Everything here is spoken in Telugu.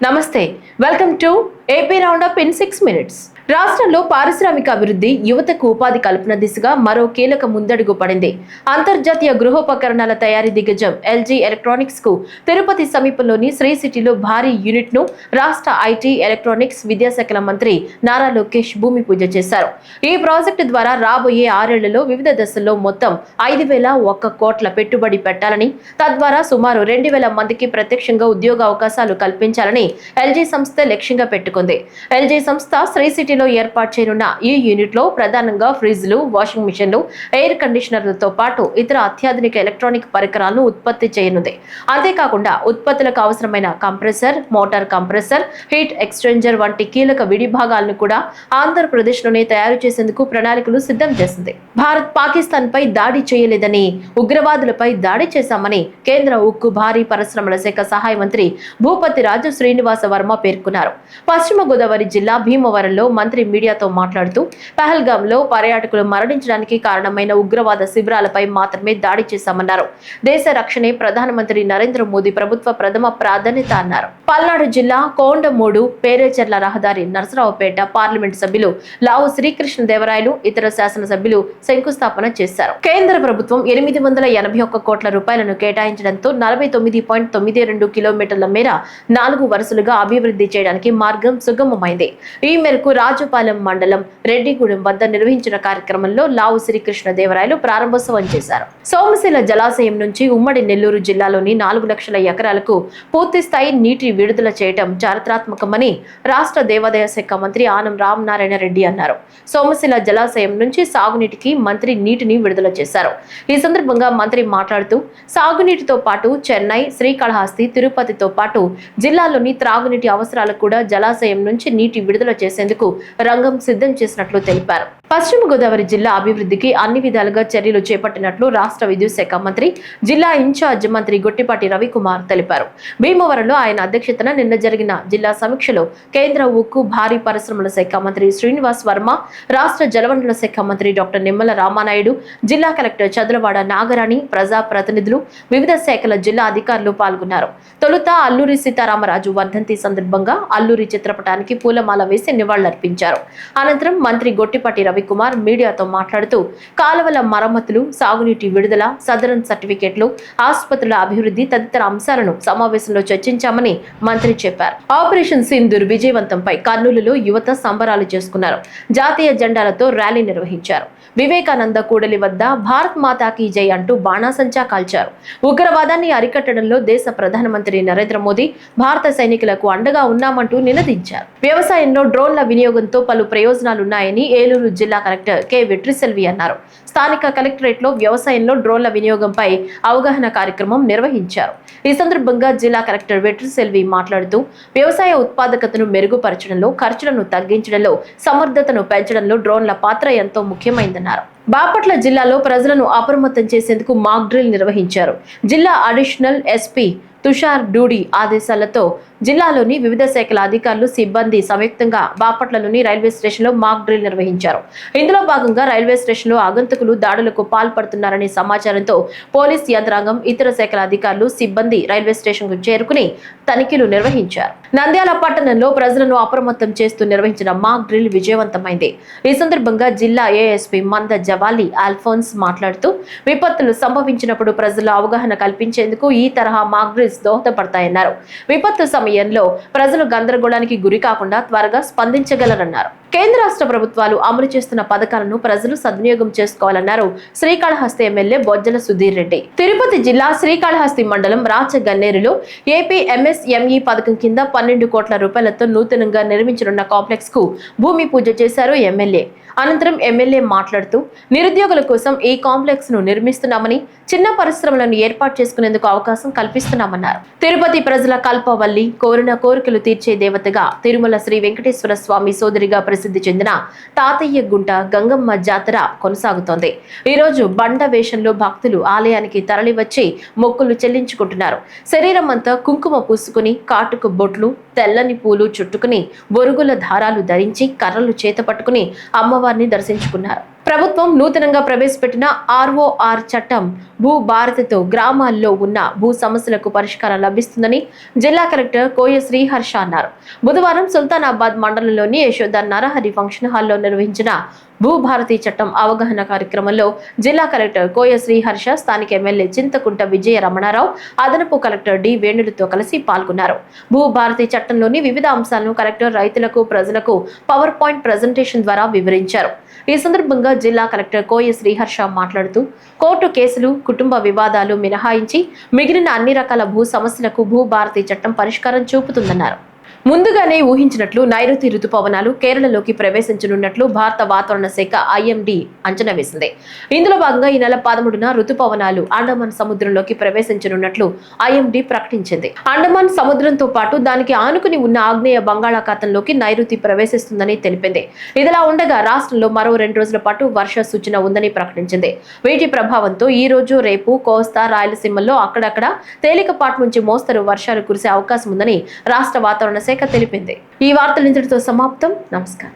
నమస్తే welcome to AP round up in six minutes రాష్ట్రంలో పారిశ్రామిక అభివృద్ధి యువతకు ఉపాధి కల్పన దిశగా మరో కీలక ముందడుగు పడింది. అంతర్జాతీయ గృహోపకరణాల తయారీ దిగ్గజం ఎల్జీ ఎలక్ట్రానిక్స్కు తిరుపతి సమీపంలోని శ్రీ సిటీలో భారీ యూనిట్ను రాష్ట్ర ఐటీ ఎలక్ట్రానిక్స్ విద్యాశాఖల మంత్రి నారా లోకేష్ భూమి పూజ చేశారు. ఈ ప్రాజెక్టు ద్వారా రాబోయే ఆరేళ్ళలో వివిధ దశల్లో మొత్తం ఐదు వేల ఒక్క కోట్ల పెట్టుబడి పెట్టాలని తద్వారా సుమారు రెండు వేల మందికి ప్రత్యక్షంగా ఉద్యోగ అవకాశాలు కల్పించాలని ఎల్జీ సంస్థ లక్ష్యంగా పెట్టుకుంది. ఎల్జీ సంస్థ శ్రీ సిటీలో ఏర్పాటు చేయనున్న ఈ యూనిట్లో ప్రధానంగా ఫ్రిడ్జ్లు వాషింగ్ మిషన్లు ఎయిర్ కండిషనర్లతో పాటు ఇతర అత్యాధునిక ఎలక్ట్రానిక్ పరికరాలను ఉత్పత్తి చేయనుంది. అంతేకాకుండా ఉత్పత్తులకు అవసరమైన compressor motor compressor heat exchanger వంటి కీలక విడిభాగాలను కూడా ఆంధ్రప్రదేశ్లోనే తయారు చేసేందుకు ప్రణాళికలు సిద్ధం చేసింది. భారత్ పాకిస్తాన్ పై దాడి చేయలేదని ఉగ్రవాదులపై దాడి చేశామని కేంద్ర ఉక్కు భారీ పరిశ్రమల శాఖ సహాయ మంత్రి భూపతి రాజు శ్రీనివాస వర్మ పేర్కొన్నారు. పశ్చిమ గోదావరి జిల్లా భీమవరంలో మంత్రి మీడియాతో మాట్లాడుతూ పహల్గామ్లో పర్యాటకులు మరణించడానికి కారణమైన ఉగ్రవాద శిబిరాలపై మాత్రమే దాడి చేశామన్నారు. దేశ రక్షణే ప్రధానమంత్రి నరేంద్ర మోదీ ప్రభుత్వ ప్రథమ ప్రాధాన్యత అన్నారు. పల్నాడు జిల్లా కోండమూడు పేరేచర్ల రహదారి నరసరావుపేట పార్లమెంట్ సభ్యులు లావు శ్రీకృష్ణదేవరాయలు ఇతర శాసనసభ్యులు శంకుస్థాపన చేశారు. కేంద్ర ప్రభుత్వం ఎనిమిది వందల ఎనభై ఒక్క కోట్ల రూపాయలను కేటాయించడంతో నలభై తొమ్మిది పాయింట్ తొమ్మిది రెండు కిలోమీటర్ల మేర నాలుగు వరుసలుగా అభివృద్ధి చేయడానికి మార్గం సుగమమైంది. ఈ మేరకు రాజుపాలెం మండలం రెడ్డిగూడెం వద్ద నిర్వహించిన కార్యక్రమంలో లావు శ్రీకృష్ణదేవరాయలు ప్రారంభోత్సవం చేశారు. సోమశిల జలాశయం నుంచి ఉమ్మడి నెల్లూరు జిల్లాలోని నాలుగు లక్షల ఎకరాలకు పూర్తి స్థాయి నీటి విడుదల చేయడం చారిత్రాత్మకమని రాష్ట్ర దేవాదాయ శాఖ మంత్రి ఆనం రామనారాయణ రెడ్డి అన్నారు. సోమశిల జలాశయం నుంచి సాగునీటికి మంత్రి నీటిని విడుదల చేశారు. ఈ సందర్భంగా మంత్రి మాట్లాడుతూ సాగునీటితో పాటు చెన్నై శ్రీకాళహస్తి తిరుపతితో పాటు జిల్లాలోని త్రాగునీటి అవసరాలకు కూడా జలాశయం నుంచి నీటి విడుదల చేసేందుకు రంగం సిద్ధం చేసినట్లు తెలిపారు పశ్చిమ గోదావరి జిల్లా అభివృద్ధికి అన్ని విధాలుగా చర్యలు చేపట్టినట్లు రాష్ట్ర విద్యుత్ శాఖ మంత్రి జిల్లా ఇన్ఛార్జ్ మంత్రి గొట్టిపాటి రవికుమార్ తెలిపారు. భీమవరంలో ఆయన అధ్యక్షతన నిన్న జరిగిన జిల్లా సమీక్షలో కేంద్ర ఉక్కు భారీ పరిశ్రమల శాఖ మంత్రి శ్రీనివాస్ వర్మ రాష్ట్ర జలవనరుల శాఖ మంత్రి డాక్టర్ నిమ్మల రామానాయుడు జిల్లా కలెక్టర్ చదలవాడ నాగరాణి ప్రజా ప్రతినిధులు వివిధ శాఖల జిల్లా అధికారులు పాల్గొన్నారు. తొలుత అల్లూరి సీతారామరాజు వర్ధంతి సందర్భంగా అల్లూరి చిత్రపటానికి పూలమాల వేసి నివాళులర్పించారు. అనంతరం మంత్రి గొట్టిపాటి రవి రవికుమార్ మీడియాతో మాట్లాడుతూ కాలువల మరమ్మతులు సాగునీటి విడుదల సదరన్ సర్టిఫికెట్లు ఆసుపత్రుల అభివృద్ధి తదితర అంశాలను సమావేశంలో చర్చించామని మంత్రి చెప్పారు. ఆపరేషన్ సింధూర్ విజయవంతంపై కర్నూలులో యువత సంబరాలు చేసుకున్నారు. జాతీయ జెండాలతో ర్యాలీ నిర్వహించారు. వివేకానంద కూడలి వద్ద భారత్ మాతాకి జై అంటూ బాణాసంచా కాల్చారు. ఉగ్రవాదాన్ని అరికట్టడంలో దేశ ప్రధానమంత్రి నరేంద్ర మోదీ భారత సైనికులకు అండగా ఉన్నామంటూ నినదించారు. వ్యవసాయంలో డ్రోన్ల వినియోగంతో పలు ప్రయోజనాలున్నాయని ఏలూరు జిల్లా కలెక్టర్ కె. వెట్రిసెల్వి అన్నారు. స్థానిక కలెక్టరేట్లో వ్యవసాయంలో డ్రోన్ల వినియోగంపై అవగాహన కార్యక్రమం నిర్వహించారు. ఈ సందర్భంగా జిల్లా కలెక్టర్ వెట్రిసెల్వి మాట్లాడుతూ వ్యవసాయ ఉత్పాదకతను మెరుగుపరచడంలో ఖర్చులను తగ్గించడంలో సమర్థతను పెంచడంలో డ్రోన్ల పాత్ర ఎంతో ముఖ్యమైందన్నారు. బాపట్ల జిల్లాలో ప్రజలను అప్రమత్తం చేసేందుకు మాక్ డ్రిల్ నిర్వహించారు. జిల్లా అడిషనల్ ఎస్పీ తుషార్ డూడి ఆదేశాలతో జిల్లాలోని వివిధ శాఖల అధికారులు సిబ్బంది సంయుక్తంగా బాపట్లలోని రైల్వే స్టేషన్లో మాక్ డ్రిల్ నిర్వహించారు. ఇందులో భాగంగా రైల్వే స్టేషన్లో ఆగంతకులు దాడులకు పాల్పడుతున్నారనే సమాచారంతో పోలీస్ యంత్రాంగం ఇతర శాఖల అధికారులు సిబ్బంది రైల్వే స్టేషన్కు చేరుకుని తనిఖీలు నిర్వహించారు. నంద్యాల పట్టణంలో ప్రజలను అప్రమత్తం చేస్తూ నిర్వహించిన మాక్ డ్రిల్ విజయవంతమైంది. ఈ సందర్భంగా జిల్లా ఏఎస్పీ మంద జవాలి ఆల్ఫోన్స్ మాట్లాడుతూ విపత్తులు సంభవించినప్పుడు ప్రజల్లో అవగాహన కల్పించేందుకు ఈ తరహా మాక్ డ్రిల్ డ్రిల్స్ దోహదపడతాయన్నారు. విపత్తు సమయంలో ప్రజలు గందరగోళానికి గురి కాకుండా త్వరగా స్పందించగలరన్నారు. కేంద్ర రాష్ట్ర ప్రభుత్వాలు అమలు చేస్తున్న పథకాలను ప్రజలు సద్వినియోగం చేసుకోవాలన్నారు శ్రీకాళహస్తి ఎమ్మెల్యే బొజ్జల సుధీర్ రెడ్డి. తిరుపతి జిల్లా శ్రీకాళహస్తి మండలం రాచగన్నేరులో ఏపీ ఎంఎస్ఎంఈ పథకం కింద పన్నెండు కోట్ల రూపాయలతో నూతనంగా నిర్మించనున్న కాంప్లెక్స్కు భూమి పూజ చేశారు ఎమ్మెల్యే. అనంతరం ఎమ్మెల్యే మాట్లాడుతూ నిరుద్యోగుల కోసం ఈ కాంప్లెక్స్ను నిర్మిస్తున్నామని చిన్న పరిశ్రమలను ఏర్పాటు చేసుకునేందుకు అవకాశం కల్పిస్తున్నామన్నారు. తిరుపతి ప్రజల కల్పవల్లి కోరిన కోరికలు తీర్చే దేవతగా తిరుమల శ్రీ వెంకటేశ్వర స్వామి సోదరిగా ప్రసిద్ధి చెందిన తాతయ్య గుంట గంగమ్మ జాతర కొనసాగుతోంది. ఈ రోజు బండ వేషంలో భక్తులు ఆలయానికి తరలివచ్చి మొక్కులు చెల్లించుకుంటున్నారు. శరీరం అంతా కుంకుమ పూసుకుని కాటుకు బొట్లు తెల్లని పూలు చుట్టుకుని బొరుగుల దారాలు ధరించి కర్రలు చేత పట్టుకుని అమ్మవారిని దర్శించుకున్నారు. ప్రభుత్వం నూతనంగా ప్రవేశపెట్టిన ఆర్ఓఆర్ చట్టం భూ భారతితో గ్రామాల్లో ఉన్న భూ సమస్యలకు పరిష్కారం లభిస్తుందని జిల్లా కలెక్టర్ కోయ శ్రీహర్ష అన్నారు. బుధవారం సుల్తానాబాద్ మండలంలోని యశోద నరహరి ఫంక్షన్ హాల్లో నిర్వహించిన భూభారతి చట్టం అవగాహన కార్యక్రమంలో జిల్లా కలెక్టర్ కోయ శ్రీహర్ష స్థానిక ఎమ్మెల్యే చింతకుంట విజయ రమణారావు అదనపు కలెక్టర్ డి వేణులతో కలిసి పాల్గొన్నారు. భూభారతి చట్టంలోని వివిధ అంశాలను కలెక్టర్ రైతులకు ప్రజలకు పవర్ పాయింట్ ప్రజెంటేషన్ ద్వారా వివరించారు. ఈ సందర్భంగా జిల్లా కలెక్టర్ కోయ శ్రీహర్ష మాట్లాడుతూ కోర్టు కేసులు కుటుంబ వివాదాలు మినహాయించి మిగిలిన అన్ని రకాల భూ సమస్యలకు భూభారతి చట్టం పరిష్కారం చూపుతుందన్నారు. ముందుగానే ఊహించినట్లు నైరుతి రుతుపవనాలు కేరళలోకి ప్రవేశించనున్నట్లు భారత వాతావరణ శాఖ ఐఎండి అంచనా వేసింది. ఇందులో భాగంగా ఈ నెల పదమూడున రుతుపవనాలు అండమాన్ సముద్రంలోకి ప్రవేశించనున్నట్లు ఐఎండి ప్రకటించింది. అండమాన్ సముద్రంతో పాటు దానికి ఆనుకుని ఉన్న ఆగ్నేయ బంగాళాఖాతంలోకి నైరుతి ప్రవేశిస్తుందని తెలిపింది. ఇదిలా ఉండగా రాష్ట్రంలో మరో రెండు రోజుల పాటు వర్ష సూచన ఉందని ప్రకటించింది. వీటి ప్రభావంతో ఈ రోజు రేపు కోస్తా రాయలసీమల్లో అక్కడక్కడ తేలికపాటి నుంచి మోస్తరు వర్షాలు కురిసే అవకాశం ఉందని రాష్ట్ర వాతావరణ శాఖ తెలిపింది. ఈ వార్తలు ఇంతటితో సమాప్తం. నమస్కారం.